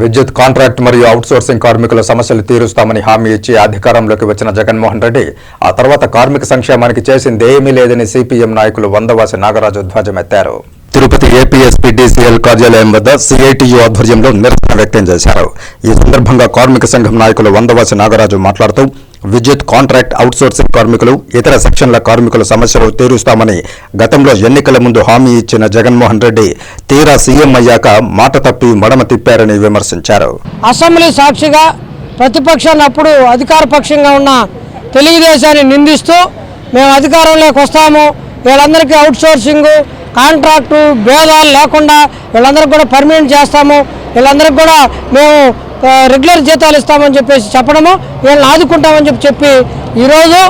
విద్యుత్ కాంట్రాక్ట్ మరియు అవుట్సోర్సింగ్ కార్మికుల సమస్యలు తీరుస్తామని హామీ ఇచ్చి అధికారంలోకి వచ్చిన జగన్మోహన్ రెడ్డి ఆ తర్వాత కార్మిక సంక్షేమానికి చేసింది ఏమీ లేదని సిపిఎం నాయకులు వందవాసి నాగరాజు ధ్వజమెత్తారు. తిరుపతి ఏపీఎస్పీడీసీఎల్ కార్యాలయం వద్ద సిఐటియు ఆధ్వర్యంలో నిరసన వ్యక్తం చేశారు. ఈ సందర్భంగా కార్మిక సంఘం నాయకులు వందవాసి నాగరాజు మాట్లాడుతూ విద్యుత్ కాంట్రాక్ట్ అవుట్సోర్సింగ్ కార్మికులు ఇతర సెక్షన్ల కార్మికుల సమస్యలు తీరుస్తామని గతంలో ఎన్నికల ముందు హామీ ఇచ్చిన జగన్మోహన్ రెడ్డి తీరా సీఎం అయ్యాక మాట తప్పి మడమ తిప్పారని విమర్శించారు. అసెంబ్లీ సాక్షిగా ప్రతిపక్షాన్ని అప్పుడు అధికార పక్షంగా ఉన్న తెలుగుదేశాన్ని నిందిస్తూ మేము అధికారంలోకి వస్తాము. వీళ్ళందరికీ అవుట్సోర్సింగ్ కాంట్రాక్టు భేదాలు లేకుండా వీళ్ళందరికీ కూడా పర్మినెంట్ చేస్తాము. వీళ్ళందరికీ కూడా మేము రెగ్యులర్ జీతాలు ఇస్తామని చెప్పేసి చెప్పడము వీళ్ళని ఆదుకుంటామని చెప్పి చెప్పి ఈరోజు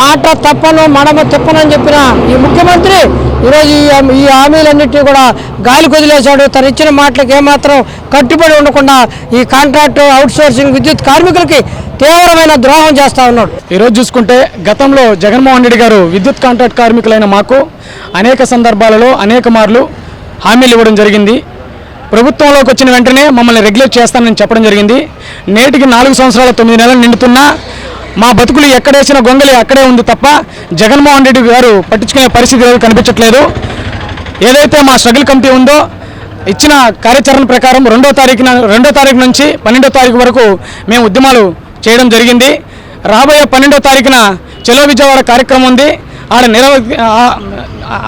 మాట తప్పను మడమ తిప్పనని చెప్పిన ఈ ముఖ్యమంత్రి ఈరోజు ఈ ఈ హామీలన్నింటినీ కూడా గాలి కుదిలేశాడు. తను ఇచ్చిన మాటలకు ఏమాత్రం కట్టుబడి ఉండకుండా ఈ కాంట్రాక్టు అవుట్సోర్సింగ్ విద్యుత్ కార్మికులకి తీవ్రమైన ద్రోహం చేస్తా ఉన్నాడు. ఈరోజు చూసుకుంటే గతంలో జగన్మోహన్ రెడ్డి గారు విద్యుత్ కాంట్రాక్ట్ కార్మికులైన మాకు అనేక సందర్భాలలో అనేక మార్లు హామీలు ఇవ్వడం జరిగింది. ప్రభుత్వంలోకి వచ్చిన వెంటనే మమ్మల్ని రెగ్యులేట్ చేస్తానని చెప్పడం జరిగింది. నేటికి నాలుగు సంవత్సరాల తొమ్మిది నెలలు నిండుతున్నా. మా బతుకులు ఎక్కడేసిన గొంగలి అక్కడే ఉంది తప్ప జగన్మోహన్ రెడ్డి గారు పట్టించుకునే పరిస్థితి ఏమీ కనిపించట్లేదు. ఏదైతే మా స్ట్రగుల్ కమిటీ ఉందో ఇచ్చిన కార్యాచరణ ప్రకారం రెండో తారీఖున రెండో తారీఖు నుంచి పన్నెండో తారీఖు వరకు మేము ఉద్యమాలు చేయడం జరిగింది. రాబోయే పన్నెండో తారీఖున చెలో విజయవాడ కార్యక్రమం ఉంది. ఆడ నిర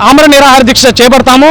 ఆమర నిరాహార దీక్ష చేపడతాము.